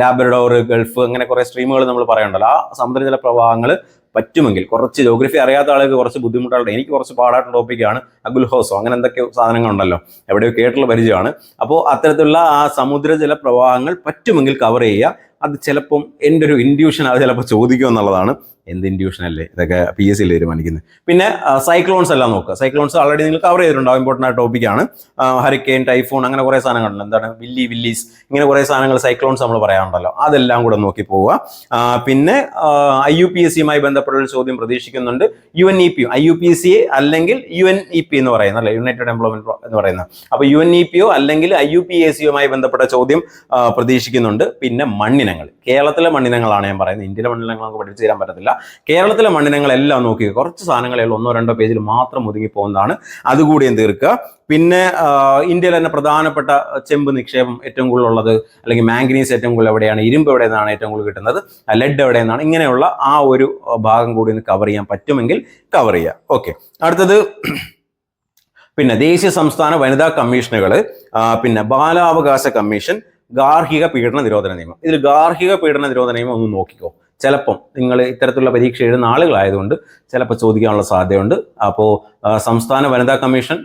ലാബറഡോർ ഗൾഫ് അങ്ങനെ കുറേ സ്ട്രീമുകൾ നമ്മൾ പറയണ്ടല്ലോ. ആ സമുദ്രജല പ്രവാഹങ്ങൾ പറ്റുമെങ്കിൽ കുറച്ച് ജോഗ്രഫി അറിയാത്ത ആളുകൾക്ക് കുറച്ച് ബുദ്ധിമുട്ടാണ് എനിക്ക് കുറച്ച് പാടായിട്ടുള്ള ടോപ്പിക്കാണ് അഗുൽഹോസോ. അങ്ങനെ എന്തൊക്കെ സാധനങ്ങളുണ്ടല്ലോ. എവിടെയോ കേട്ടുള്ള പരിചയമാണ്. അപ്പോൾ അത്തരത്തിലുള്ള ആ സമുദ്രജല പ്രവാഹങ്ങൾ പറ്റുമെങ്കിൽ കവർ ചെയ്യുക. അത് ചിലപ്പം എന്റെ ഒരു ഇൻഡ്യൂഷൻ അത് ചിലപ്പോൾ ചോദിക്കും എന്നുള്ളതാണ്. എന്ത് ഇൻഡ്യൂഷൻ അല്ലേ? ഇതൊക്കെ പി എസ് സിയിൽ തീരുമാനിക്കുന്നത്. പിന്നെ സൈക്ലോൺസ് എല്ലാം നോക്കുക. സൈക്ലോൺസ് ഓൾറെഡി നിങ്ങൾ കവർ ചെയ്തിട്ടുണ്ടാവും ഇമ്പോർട്ടന്റ് ആയ ടോപ്പിക്കാണ് ഹരിക്കെയിൻ ടൈഫോൺ അങ്ങനെ കുറേ സാധനങ്ങളുണ്ട് എന്താണ്? വില്ലി വില്ലീസ് ഇങ്ങനെ കുറേ സാധനങ്ങൾ സൈക്ലോൺസ് നമ്മൾ പറയാറുണ്ടല്ലോ. അതെല്ലാം കൂടെ നോക്കി പോവുക. പിന്നെ ഐ യു പി എസ് സിയുമായി ബന്ധപ്പെട്ട ഒരു ചോദ്യം പ്രതീക്ഷിക്കുന്നുണ്ട്. U N E P I U P S C അല്ലെങ്കിൽ യു എൻ ഇ പി എന്ന് പറയുന്നത് അല്ലെ? യുണൈറ്റഡ് എംപ്ലോയ്മെന്റ് എന്ന് പറയുന്നത്. അപ്പോൾ യു എൻ ഇ പിയോ അല്ലെങ്കിൽ ഐ യു പി എസ് സിയുമായി ബന്ധപ്പെട്ട ചോദ്യം പ്രതീക്ഷിക്കുന്നുണ്ട്. പിന്നെ മണ്ണിനങ്ങൾ. കേരളത്തിലെ മണ്ണിനങ്ങളാണ് ഞാൻ പറയുന്നത്. ഇന്ത്യയിലെ മണ്ണിനങ്ങൾ നമുക്ക് പഠിച്ചു തരാൻ പറ്റത്തില്ല. കേരളത്തിലെ മണ്ണിനങ്ങളെല്ലാം നോക്കി കുറച്ച് സാധനങ്ങളെ ഒന്നോ രണ്ടോ പേജിൽ മാത്രം ഒതുങ്ങി പോകുന്നതാണ്. അതുകൂടിയും തീർക്കുക? പിന്നെ ഇന്ത്യയിൽ തന്നെ പ്രധാനപ്പെട്ട ചെമ്പ് നിക്ഷേപം ഏറ്റവും കൂടുതൽ ഉള്ളത് അല്ലെങ്കിൽ മാംഗനീസ് ഏറ്റവും കൂടുതൽ എവിടെയാണ്? ഇരുമ്പ് എവിടെ നിന്നാണ് ഏറ്റവും കൂടുതൽ കിട്ടുന്നത്? ലെഡ് എവിടെ നിന്നാണ് ഇങ്ങനെയുള്ള ആ ഒരു ഭാഗം കൂടി ഒന്ന് കവർ ചെയ്യാൻ പറ്റുമെങ്കിൽ കവർ ചെയ്യുക ഓക്കെ അടുത്തത് പിന്നെ ദേശീയ സംസ്ഥാന വനിതാ കമ്മീഷനുകൾ പിന്നെ ബാലാവകാശ കമ്മീഷൻ ഗാർഹിക പീഡന നിരോധന നിയമം. ഇതിൽ ഗാർഹിക പീഡന നിരോധന നിയമം ഒന്ന് നോക്കിക്കോ. ചിലപ്പം നിങ്ങൾ ഇത്തരത്തിലുള്ള പരീക്ഷ എഴുതുന്ന ആളുകളായതുകൊണ്ട് ചിലപ്പോൾ ചോദിക്കാനുള്ള സാധ്യതയുണ്ട്. അപ്പോൾ സംസ്ഥാന വനിതാ കമ്മീഷൻ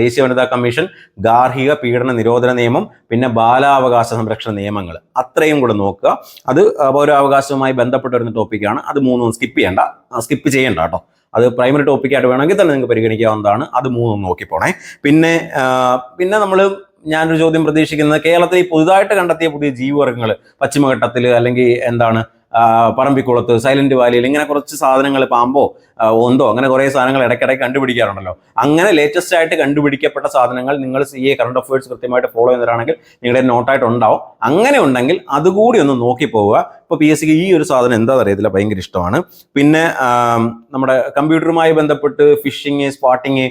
ദേശീയ വനിതാ കമ്മീഷൻ ഗാർഹിക പീഡന നിരോധന നിയമം പിന്നെ ബാലാവകാശ സംരക്ഷണ നിയമങ്ങൾ അത്രയും കൂടെ നോക്കുക. അത് പൗരാവകാശവുമായി ബന്ധപ്പെട്ട ഒരു ടോപ്പിക്കാണ്. അത് മൂന്നും സ്കിപ്പ് ചെയ്യേണ്ട. സ്കിപ്പ് ചെയ്യേണ്ട കേട്ടോ. അത് പ്രൈമറി ടോപ്പിക്കായിട്ട് വേണമെങ്കിൽ തന്നെ നിങ്ങൾക്ക് പരിഗണിക്കാവുന്നതാണ്. അത് മൂന്നും നോക്കിപ്പോണേ പിന്നെ പിന്നെ നമ്മൾ ഞാനൊരു ചോദ്യം പ്രതീക്ഷിക്കുന്നത് കേരളത്തിൽ പുതുതായിട്ട് കണ്ടെത്തിയ പുതിയ ജീവിവർഗങ്ങൾ പശ്ചിമഘട്ടത്തിൽ അല്ലെങ്കിൽ എന്താണ് പറമ്പിക്കുളത്ത് സൈലന്റ് വാലിയിൽ ഇങ്ങനെ കുറച്ച് സാധനങ്ങൾ പാമ്പോ ഒന്തോ അങ്ങനെ കുറേ സാധനങ്ങൾ ഇടയ്ക്കിടയ്ക്ക് കണ്ടുപിടിക്കാറുണ്ടല്ലോ. അങ്ങനെ ലേറ്റസ്റ്റ് ആയിട്ട് കണ്ടുപിടിക്കപ്പെട്ട സാധനങ്ങൾ നിങ്ങൾ സി എ കറണ്ട് അഫയേഴ്സ് കൃത്യമായിട്ട് ഫോളോ ചെയ്യുന്നവരാണെങ്കിൽ നിങ്ങളുടെ നോട്ടായിട്ട് ഉണ്ടാവും. അങ്ങനെ ഉണ്ടെങ്കിൽ അതുകൂടി ഒന്ന് നോക്കി പോവുക ഇപ്പോൾ പി എസ് സിക്ക് ഈ ഒരു സാധനം എന്താ അറിയത്തില്ല ഭയങ്കര ഇഷ്ടമാണ്. പിന്നെ നമ്മുടെ കമ്പ്യൂട്ടറുമായി ബന്ധപ്പെട്ട് ഫിഷിങ് സ്പോട്ടിങ്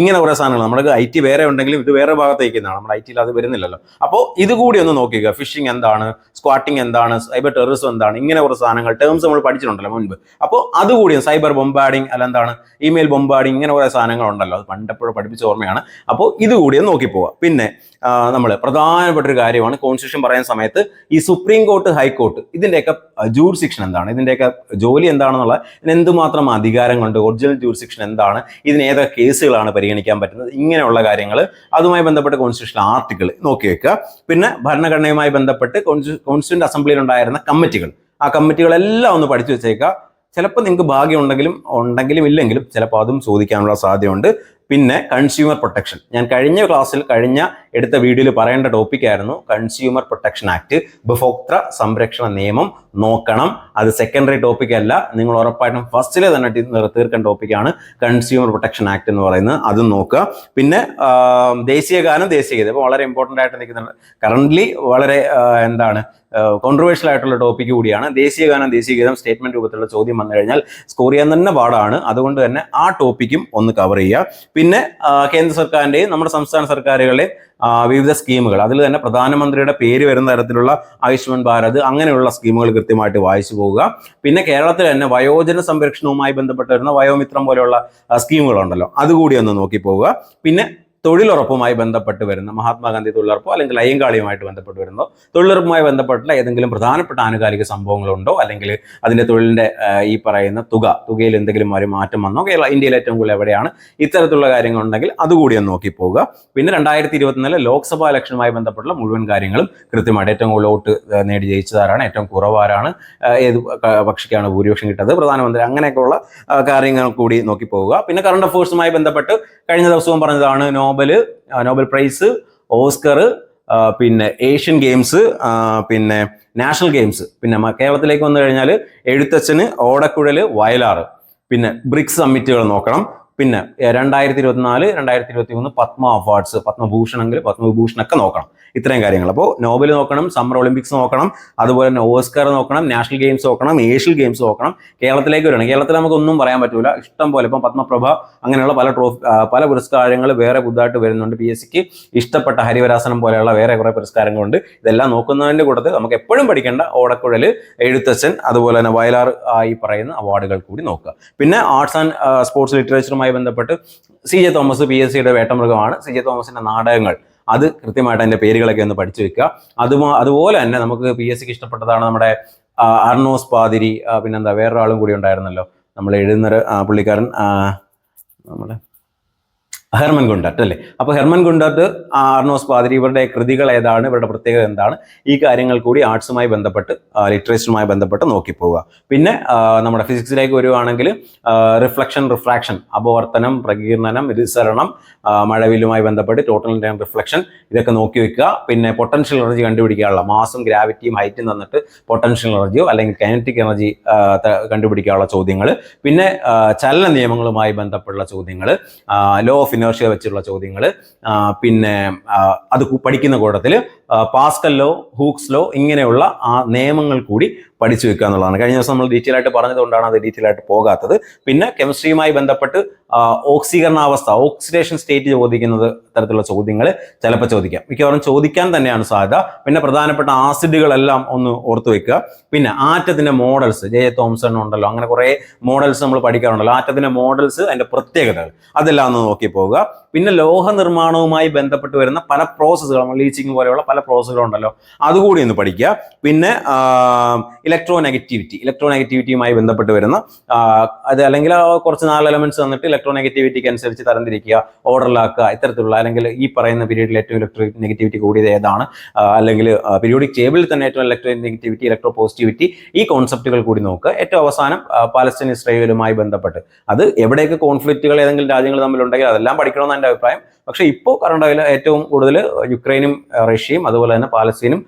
ഇങ്ങനെ കുറേ സാധനങ്ങൾ. നമ്മുടെ ഐ ടി വേറെ ഉണ്ടെങ്കിലും ഇത് വേറെ ഭാഗത്തേക്കുന്നതാണ് നമ്മുടെ ഐ ടിയിൽ അത് വരുന്നില്ലല്ലോ. അപ്പോൾ ഇത് കൂടി ഒന്ന് നോക്കുക ഫിഷിംഗ് എന്താണ്? സ്ക്വാട്ടിംഗ് എന്താണ്? സൈബർ ടെററിസം എന്താണ്? ഇങ്ങനെ കുറേ സാധനങ്ങൾ ടേംസ് നമ്മൾ പഠിച്ചിട്ടുണ്ടല്ലോ മുൻപ്. അപ്പോൾ അതുകൂടി സൈബർ ബൊമ്പാഡിങ് അല്ല എന്താണ്? ഇമെയിൽ ബൊമ്പാഡിങ് ഇങ്ങനെ കുറേ സാധനങ്ങളുണ്ടല്ലോ അത് പണ്ടെപ്പോഴും പഠിപ്പിച്ച ഓർമ്മയാണ്. അപ്പോൾ ഇത് കൂടി ഒന്ന് നോക്കി പോവുക പിന്നെ നമ്മൾ പ്രധാനപ്പെട്ട ഒരു കാര്യമാണ്. കോൺസ്റ്റിറ്റ്യൂഷൻ പറയുന്ന സമയത്ത് ഈ സുപ്രീം കോർട്ട് ഹൈക്കോർട്ട് ഇതിന്റെയൊക്കെ ജൂറിസിക്ഷൻ എന്താണ്? ഇതിന്റെയൊക്കെ ജോലി എന്താണെന്നുള്ള എന്തുമാത്രം അധികാരങ്ങളുണ്ട് ഒറിജിനൽ ജൂറിസിക്ഷൻ എന്താണ് ഇതിന് ഏതൊക്കെ കേസുകളാണ് പരിഗണിക്കാൻ പറ്റുന്നത് ഇങ്ങനെയുള്ള കാര്യങ്ങൾ അതുമായി ബന്ധപ്പെട്ട് കോൺസ്റ്റിറ്റ്യൂഷൻ ആർട്ടിക്കിൾ നോക്കി വെക്കുക. പിന്നെ ഭരണഘടനയുമായി ബന്ധപ്പെട്ട് കോൺസ്റ്റിറ്റ്യൂന്റ് അസംബ്ലിയിൽ ഉണ്ടായിരുന്ന കമ്മിറ്റികൾ ആ കമ്മിറ്റികളെല്ലാം ഒന്ന് പഠിച്ചു വെച്ചേക്കുക. ചിലപ്പോൾ നിങ്ങൾക്ക് ഭാഗ്യം ഉണ്ടെങ്കിലും ഉണ്ടെങ്കിലും ഇല്ലെങ്കിലും ചിലപ്പോൾ അതും ചോദിക്കാനുള്ള സാധ്യതയുണ്ട്. പിന്നെ കൺസ്യൂമർ പ്രൊട്ടക്ഷൻ ഞാൻ കഴിഞ്ഞ ക്ലാസ്സിൽ കഴിഞ്ഞ എടുത്ത വീഡിയോയിൽ പറയേണ്ട ടോപ്പിക്കായിരുന്നു കൺസ്യൂമർ പ്രൊട്ടക്ഷൻ ആക്ട് ഉപഭോക്തൃ സംരക്ഷണ നിയമം നോക്കണം. അത് സെക്കൻഡറി ടോപ്പിക് അല്ല. നിങ്ങൾ ഉറപ്പായിട്ടും ഫസ്റ്റിലെ തന്നെ തീർക്കേണ്ട ടോപ്പിക്കാണ് കൺസ്യൂമർ പ്രൊട്ടക്ഷൻ ആക്ട് എന്ന് പറയുന്നത്. അതും നോക്കുക. പിന്നെ ദേശീയഗാനം ദേശീയ ഗാനം ദേശീയ ഗീതം ഇപ്പോൾ വളരെ ഇമ്പോർട്ടന്റ് ആയിട്ട് നിൽക്കുന്നുണ്ട്. കറന്റ്ലി വളരെ എന്താണ് കോൺട്രവേഴ്ഷ്യൽ ആയിട്ടുള്ള ടോപ്പിക് കൂടിയാണ്. ദേശീയ ഗാനം ദേശീയ ഗീതം സ്റ്റേറ്റ്മെന്റ് രൂപത്തിലുള്ള ചോദ്യം വന്നു കഴിഞ്ഞാൽ സ്കോർ ചെയ്യാൻ തന്നെ പാടാണ്. അതുകൊണ്ട് തന്നെ ആ ടോപ്പിക്കും ഒന്ന് കവർ ചെയ്യുക. പിന്നെ കേന്ദ്ര സർക്കാരിന്റെയും നമ്മുടെ സംസ്ഥാന സർക്കാരുകളുടെയും വിവിധ സ്കീമുകൾ. അതിൽ തന്നെ പ്രധാനമന്ത്രിയുടെ പേര് വരുന്ന തരത്തിലുള്ള ആയുഷ്മാൻ ഭാരത് അങ്ങനെയുള്ള സ്കീമുകൾ കൃത്യമായിട്ട് വായിച്ചു പോവുക. പിന്നെ കേരളത്തിൽ തന്നെ വയോജന സംരക്ഷണവുമായി ബന്ധപ്പെട്ട് വരുന്ന വയോമിത്രം പോലെയുള്ള സ്കീമുകളുണ്ടല്ലോ. അതുകൂടി ഒന്ന് നോക്കി പോവുക. പിന്നെ തൊഴിലുറപ്പുമായി ബന്ധപ്പെട്ട് വരുന്ന മഹാത്മാഗാന്ധി തൊഴിലുറപ്പോ അല്ലെങ്കിൽ അയ്യങ്കാളിയുമായിട്ട് ബന്ധപ്പെട്ട് വരുന്നോ തൊഴിലുറപ്പുമായി ബന്ധപ്പെട്ടുള്ള ഏതെങ്കിലും പ്രധാനപ്പെട്ട ആനുകാലിക സംഭവങ്ങളുണ്ടോ? അല്ലെങ്കിൽ അതിന്റെ തൊഴിലിന്റെ ഈ പറയുന്ന തുക തുകയിൽ എന്തെങ്കിലും ഒരു മാറ്റം വന്നോ? കേരള ഇന്ത്യയിൽ ഏറ്റവും കൂടുതൽ എവിടെയാണ് ഇത്തരത്തിലുള്ള കാര്യങ്ങളുണ്ടെങ്കിൽ അതുകൂടി ഒന്ന് നോക്കി പോവുക. പിന്നെ രണ്ടായിരത്തി ഇരുപത്തിനാല് ലോക്സഭാ ഇലക്ഷനുമായി ബന്ധപ്പെട്ടുള്ള മുഴുവൻ കാര്യങ്ങളും കൃത്യമായിട്ട് ഏറ്റവും കൂടുതൽ വോട്ട് നേടി ജയിച്ചതാരാണ് ഏറ്റവും കുറവാരാണ് ഏത് പക്ഷിക്കാണ് ഭൂരിപക്ഷം കിട്ടത്? പ്രധാനമന്ത്രി അങ്ങനെയൊക്കെയുള്ള കാര്യങ്ങൾ കൂടി നോക്കി പോവുക. പിന്നെ കറണ്ട് അഫയേഴ്സുമായി ബന്ധപ്പെട്ട് കഴിഞ്ഞ ദിവസവും പറഞ്ഞതാണ് നോബൽ ആ, നോബൽ പ്രൈസ് ഓസ്കർ പിന്നെ ഏഷ്യൻ ഗെയിംസ് പിന്നെ നാഷണൽ ഗെയിംസ്. പിന്നെ കേരളത്തിലേക്ക് വന്നു കഴിഞ്ഞാൽ എഴുത്തച്ഛന് ഓടക്കുഴൽ വയലാറ്. പിന്നെ ബ്രിക്സ് സമ്മിറ്റുകൾ നോക്കണം. പിന്നെ രണ്ടായിരത്തി ഇരുപത്തിനാല് രണ്ടായിരത്തി ഇരുപത്തി മൂന്ന് പത്മ അവാർഡ്സ് പത്മഭൂഷണെങ്കിൽ പത്മവിഭൂഷൺ ഒക്കെ നോക്കണം. ഇത്രയും കാര്യങ്ങൾ. അപ്പോൾ നോബൽ നോക്കണം സമ്മർ ഒളിമ്പിക്സ് നോക്കണം അതുപോലെ തന്നെ ഓസ്കർ നോക്കണം നാഷണൽ ഗെയിംസ് നോക്കണം ഏഷ്യൻ ഗെയിംസ് നോക്കണം. കേരളത്തിലേക്ക് വരണം കേരളത്തിൽ നമുക്കൊന്നും പറയാൻ പറ്റൂല. ഇഷ്ടം പോലെ ഇപ്പം പത്മപ്രഭ അങ്ങനെയുള്ള പല ട്രോഫി പല പുരസ്കാരങ്ങൾ വേറെ പുതുതായിട്ട് വരുന്നുണ്ട്. പി എസ് സിക്ക് ഇഷ്ടപ്പെട്ട ഹരിവരാസനം പോലെയുള്ള വേറെ കുറേ പുരസ്കാരങ്ങളുണ്ട്. ഇതെല്ലാം നോക്കുന്നതിന്റെ കൂട്ടത്തിൽ നമുക്ക് എപ്പോഴും പഠിക്കേണ്ട ഓടക്കുഴൽ എഴുത്തച്ഛൻ അതുപോലെ തന്നെ വയലാർ ഈ പറയുന്ന അവാർഡുകൾ കൂടി നോക്കുക. പിന്നെ ആർട്സ് ആൻഡ് സ്പോർട്സ് ലിറ്ററേച്ചറുമായി ബന്ധപ്പെട്ട് C J Thomas P S സിയുടെ വേട്ടമൃഗമാണ്. സി ജെ തോമസിന്റെ നാടകങ്ങൾ അത് കൃത്യമായിട്ട് അതിന്റെ പേരുകളൊക്കെ ഒന്ന് പഠിച്ചു വെക്കുക. അതുമാ അതുപോലെ തന്നെ നമുക്ക് പി എസ് സിക്ക് ഇഷ്ടപ്പെട്ടതാണ് നമ്മുടെ അർണോസ് പാതിരി പിന്നെന്താ വേറൊരാളും കൂടി ഉണ്ടായിരുന്നല്ലോ. നമ്മൾ എഴുതുന്നൊരു പുള്ളിക്കാരൻ നമ്മുടെ ഹെർമൻ ഗുണ്ടാർട്ട് അല്ലേ? അപ്പോൾ ഹെർമൻ ഗുണ്ടാർട്ട് ആർണോസ് പാതിരി ഇവരുടെ കൃതികൾ ഏതാണ് ഇവരുടെ പ്രത്യേകത എന്താണ്? ഈ കാര്യങ്ങൾ കൂടി ആർട്സുമായി ബന്ധപ്പെട്ട് ലിറ്ററേച്ചറുമായി ബന്ധപ്പെട്ട് നോക്കി പോവുക പിന്നെ നമ്മുടെ ഫിസിക്സിലേക്ക് വരുവാണെങ്കിൽ റിഫ്ലക്ഷൻ റിഫ്രാക്ഷൻ അപവർത്തനം പ്രകീർണനം വിസരണം മഴവിലുമായി ബന്ധപ്പെട്ട് ടോട്ടൽ റിഫ്ലക്ഷൻ ഇതൊക്കെ നോക്കി വെക്കുക. പിന്നെ പൊട്ടൻഷ്യൽ എനർജി കണ്ടുപിടിക്കാനുള്ള മാസും ഗ്രാവിറ്റിയും ഹൈറ്റും തന്നിട്ട് പൊട്ടൻഷ്യൽ എനർജിയോ അല്ലെങ്കിൽ കൈനറ്റിക് എനർജി കണ്ടുപിടിക്കാനുള്ള ചോദ്യങ്ങൾ പിന്നെ ചലന നിയമങ്ങളുമായി ബന്ധപ്പെട്ടുള്ള ചോദ്യങ്ങൾ ലോ ഓഫ് ഇനേർഷ്യ വെച്ചുള്ള ചോദ്യങ്ങൾ പിന്നെ അത് പഠിക്കുന്ന കൂട്ടത്തിൽ പാസ്കല്ലോ ഹൂക്സ്ലോ ഇങ്ങനെയുള്ള ആ നിയമങ്ങൾ കൂടി പഠിച്ചു വെക്കുക എന്നുള്ളതാണ്. കഴിഞ്ഞ ദിവസം നമ്മൾ ഡീറ്റെയിൽ ആയിട്ട് പറഞ്ഞതുകൊണ്ടാണ് അത് ഡീറ്റെയിൽ ആയിട്ട് പോകാത്തത്. പിന്നെ കെമിസ്ട്രിയുമായി ബന്ധപ്പെട്ട് ഓക്സീകരണാവസ്ഥ ഓക്സിഡേഷൻ സ്റ്റേറ്റ് ചോദിക്കുന്നത് തരത്തിലുള്ള ചോദ്യങ്ങൾ ചിലപ്പോൾ ചോദിക്കാം. മിക്കവാറും ചോദിക്കാൻ തന്നെയാണ് സാധ്യത. പിന്നെ പ്രധാനപ്പെട്ട ആസിഡുകളെല്ലാം ഒന്ന് ഓർത്തു വെക്കുക. പിന്നെ ആറ്റത്തിന്റെ മോഡൽസ് ജെ തോംസൺ ഉണ്ടല്ലോ അങ്ങനെ കുറേ മോഡൽസ് നമ്മൾ പഠിക്കാറുണ്ടല്ലോ. ആറ്റത്തിന്റെ മോഡൽസ് അതിന്റെ പ്രത്യേകതകൾ അതെല്ലാം ഒന്ന് നോക്കി പോവുക. പിന്നെ ലോഹ നിർമ്മാണവുമായി ബന്ധപ്പെട്ട് വരുന്ന പല പ്രോസസ്സുകൾ നമ്മൾ ലീച്ചിങ് പോലെയുള്ള പല പ്രോസസ്സുകളുണ്ടല്ലോ അതുകൂടി ഒന്ന് പഠിക്കുക. പിന്നെ ഇലക്ട്രോ നെഗറ്റിവിറ്റി ഇലക്ട്രോ നെഗറ്റിവിറ്റിയുമായി ബന്ധപ്പെട്ട് വരുന്ന അത് അല്ലെങ്കിൽ കുറച്ച് നാല് എലമെന്റ്സ് തന്നിട്ട് ഇലക്ട്രോ നെഗറ്റിവിറ്റിക്ക് അനുസരിച്ച് തരംതിരിക്കുക ഓർഡറിലാക്കുക ഇത്തരത്തിലുള്ള അല്ലെങ്കിൽ ഈ പറയുന്ന പീരീഡിൽ ഏറ്റവും ഇലക്ട്രോ നെഗറ്റിവിറ്റി കൂടിയത് ഏതാണ്? അല്ലെങ്കിൽ പീരിയോഡിക് ടേബിളിൽ തന്നെ ഏറ്റവും ഇലക്ട്രോ നെഗറ്റിവിറ്റി ഇലക്ട്രോ പോസിറ്റിവിറ്റി ഈ കോൺസെപ്റ്റുകൾ കൂടി നോക്കുക. ഏറ്റവും അവസാനം പാലസ്തീൻ ഇസ്രായേലുമായി ബന്ധപ്പെട്ട്. അത് എവിടെയൊക്കെ കോൺഫ്ലിക്റ്റുകൾ ഏതെങ്കിലും രാജ്യങ്ങൾ തമ്മിലുണ്ടെങ്കിൽ അതെല്ലാം പഠിക്കണമെന്ന് എന്റെ അഭിപ്രായം. പക്ഷേ ഇപ്പോൾ കറണ്ട് ഓയിൽ ഏറ്റവും കൂടുതൽ യുക്രൈനും റഷ്യയും അതുപോലെ തന്നെ പാലസ്തീനും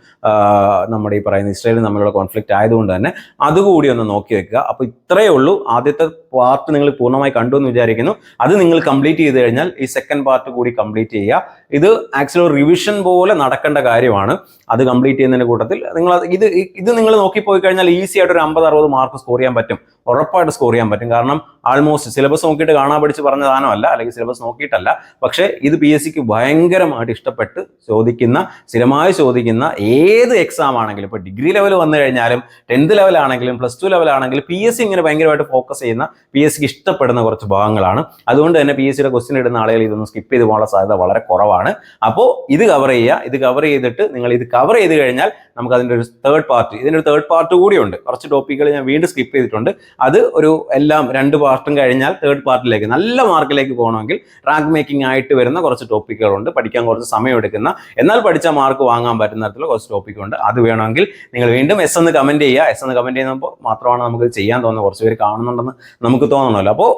നമ്മുടെ ഈ പറയുന്ന ഇസ്രയേലും തമ്മിലുള്ള കോൺഫ്ലിക്റ്റ് ആയതുകൊണ്ട് തന്നെ അതുകൂടി ഒന്ന് നോക്കി വെക്കുക. അപ്പോൾ ഇത്രയേ ഉള്ളൂ. ആദ്യത്തെ പാർട്ട് നിങ്ങൾ പൂർണമായി കണ്ടു എന്ന് വിചാരിക്കുന്നു. അത് നിങ്ങൾ കംപ്ലീറ്റ് ചെയ്ത് കഴിഞ്ഞാൽ ഈ സെക്കൻഡ് പാർട്ട് കൂടി കംപ്ലീറ്റ് ചെയ്യുക. ഇത് ആക്ച്വലി റിവിഷൻ പോലെ നടക്കേണ്ട കാര്യമാണ്. അത് കംപ്ലീറ്റ് ചെയ്യുന്നതിന്റെ കൂട്ടത്തിൽ നിങ്ങൾ ഇത് ഇത് നിങ്ങൾ നോക്കിപ്പോയി കഴിഞ്ഞാൽ ഈസി ആയിട്ട് ഒരു അമ്പത് അറുപത് മാർക്ക് സ്കോർ ചെയ്യാൻ പറ്റും. ഉറപ്പായിട്ട് സ്കോർ ചെയ്യാൻ പറ്റും. കാരണം ആൾമോസ്റ്റ് സിലബസ് നോക്കിയിട്ട് കാണാൻ പഠിച്ച് പറഞ്ഞ സാധനമല്ല. അല്ലെങ്കിൽ സിലബസ് നോക്കിയിട്ടല്ല. പക്ഷേ ഇത് പി എസ് സിക്ക് ഭയങ്കരമായിട്ട് ഇഷ്ടപ്പെട്ട് ചോദിക്കുന്ന സ്ഥിരമായി ചോദിക്കുന്ന ഏത് എക്സാം ആണെങ്കിലും ഇപ്പോൾ ഡിഗ്രി ലെവൽ വന്നു കഴിഞ്ഞാലും ടെൻത്ത് ലെവലാണെങ്കിലും പ്ലസ് ടു ലെവലാണെങ്കിലും പി എസ് സി ഇങ്ങനെ ഭയങ്കരമായിട്ട് ഫോക്കസ് ചെയ്യുന്ന പി എസ് സിക്ക് ഇഷ്ടപ്പെടുന്ന കുറച്ച് ഭാഗങ്ങളാണ്. അതുകൊണ്ട് തന്നെ പി എസ് സിയുടെ ക്വസ്റ്റ്യൻ ഇടുന്ന ആളുകൾ ഇതൊന്നും സ്കിപ്പ് ചെയ്ത് പോകാനുള്ള സാധ്യത വളരെ കുറവാണ്. അപ്പോൾ ഇത് കവർ ചെയ്യുക. ഇത് കവർ ചെയ്തിട്ട് നിങ്ങൾ ഇത് കവർ ചെയ്ത് കഴിഞ്ഞാൽ നമുക്ക് അതിന്റെ ഒരു തേർഡ് പാർട്ട് ഇതിന്റെ ഒരു തേർഡ് പാർട്ട് കൂടിയുണ്ട് കുറച്ച് ടോപ്പിക്കുകൾ ഞാൻ വീണ്ടും സ്കിപ്പ് ചെയ്തിട്ടുണ്ട്. അത് ഒരു എല്ലാം രണ്ട് പാർട്ടും കഴിഞ്ഞാൽ തേർഡ് പാർട്ടിലേക്ക് നല്ല മാർക്കിലേക്ക് പോകണമെങ്കിൽ റാങ്ക് മേക്കിംഗ് ആയിട്ട് വരുന്ന കുറച്ച് ടോപ്പിക്കുകളുണ്ട് പഠിക്കാൻ കുറച്ച് സമയം എടുക്കുന്ന എന്നാൽ പഠിച്ച മാർക്ക് വാങ്ങാൻ പറ്റുന്ന തരത്തിലുള്ള കുറച്ച് ടോപ്പിക്കുണ്ട് അത് വേണമെങ്കിൽ നിങ്ങൾ വീണ്ടും എസ് എന്ന് കമന്റ് ചെയ്യുക. എസ് എന്ന് കമന്റ് ചെയ്യുമ്പോൾ മാത്രമാണ് നമുക്ക് ചെയ്യാൻ തോന്നുന്നത് കുറച്ച് പേര് കാണുന്നുണ്ടെന്ന് നമുക്ക് തോന്നണമല്ലോ. അപ്പോൾ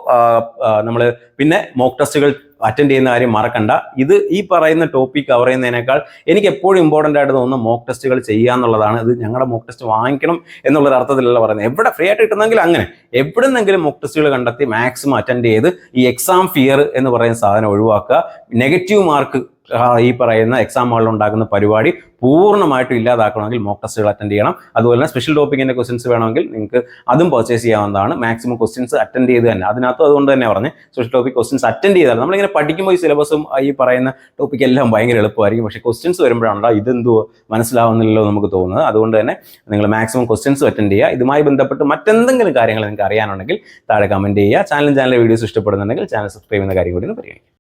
നമ്മൾ പിന്നെ മോക്ക് ടെസ്റ്റുകൾ അറ്റൻഡ് ചെയ്യുന്ന കാര്യം മറക്കണ്ട. ഇത് ഈ പറയുന്ന ടോപ്പിക് കവർ ചെയ്യുന്നതിനേക്കാൾ എനിക്ക് എപ്പോഴും ഇമ്പോർട്ടന്റ് ആയിട്ട് തോന്നുന്ന മോക്ക് ടെസ്റ്റുകൾ ചെയ്യുക എന്നുള്ളതാണ്. ഇത് ഞങ്ങളുടെ മോക്ക് ടെസ്റ്റ് വാങ്ങിക്കണം എന്നുള്ളൊരു അർത്ഥത്തിലല്ല പറയുന്നത്. എവിടെ ഫ്രീ ആയിട്ട് കിട്ടുന്നെങ്കിൽ അങ്ങനെ. എവിടെ നിന്നെങ്കിലും മോക്ക് ടെസ്റ്റുകൾ കണ്ടെത്തി മാക്സിമം അറ്റൻഡ് ചെയ്ത് ഈ എക്സാം ഫിയർ എന്ന് പറയുന്ന സാധനം ഒഴിവാക്കുക. നെഗറ്റീവ് മാർക്ക് ഈ പറയുന്ന എക്സാം ഹാളിൽ ഉണ്ടാക്കുന്ന പരിപാടി പൂർണമായിട്ടും ഇല്ലാതാക്കണമെങ്കിൽ മോക്ക് ടെസ്റ്റുകൾ അറ്റൻഡ് ചെയ്യണം. അതുപോലെ തന്നെ സ്പെഷ്യൽ ടോപ്പിക്കിന്റെ ക്വസ്റ്റ്യൻസ് വേണമെങ്കിൽ നിങ്ങൾക്ക് അതും പർച്ചേസ് ചെയ്യാവുന്നതാണ്. മാക്സിമം ക്വസ്റ്റ്യൻസ് അറ്റൻഡ് ചെയ്ത് തന്നെ. അതിനകത്ത് അതുകൊണ്ട് തന്നെ പറഞ്ഞ്. സ്പെഷ്യൽ ടോപ്പിക് ക്വസ്റ്റ്യൻസ് അറ്റൻഡ് ചെയ്താൽ നമ്മളിങ്ങനെ പഠിക്കുമ്പോൾ ഈ സിലബസും ഈ പറയുന്ന ടോപ്പിക് എല്ലാം ഭയങ്കര എളുപ്പമായിരിക്കും. പക്ഷേ ക്വസ്റ്റ്യൻസ് വരുമ്പോഴാണല്ലോ ഇതെന്തോ മനസ്സിലാവുന്നില്ലല്ലോ നമുക്ക് തോന്നുന്നത്. അതുകൊണ്ട് തന്നെ നിങ്ങൾ മാക്സിമം ക്വസ്റ്റ്യൻസ് അറ്റൻഡ് ചെയ്യുക. ഇതുമായി ബന്ധപ്പെട്ട് മറ്റെന്തെങ്കിലും കാര്യങ്ങൾ നിങ്ങൾക്ക് അറിയാനുണ്ടെങ്കിൽ താഴെ കമന്റ് ചെയ്യുക. ചാനലും ചാനലിലെ വീഡിയോസ് ഇഷ്ടപ്പെടുന്നുണ്ടെങ്കിൽ ചാനൽ സബ്സ്ക്രൈബ് ചെയ്യുന്ന കാര്യം കൂടി ഒന്ന് പരിഗണിക്കുക.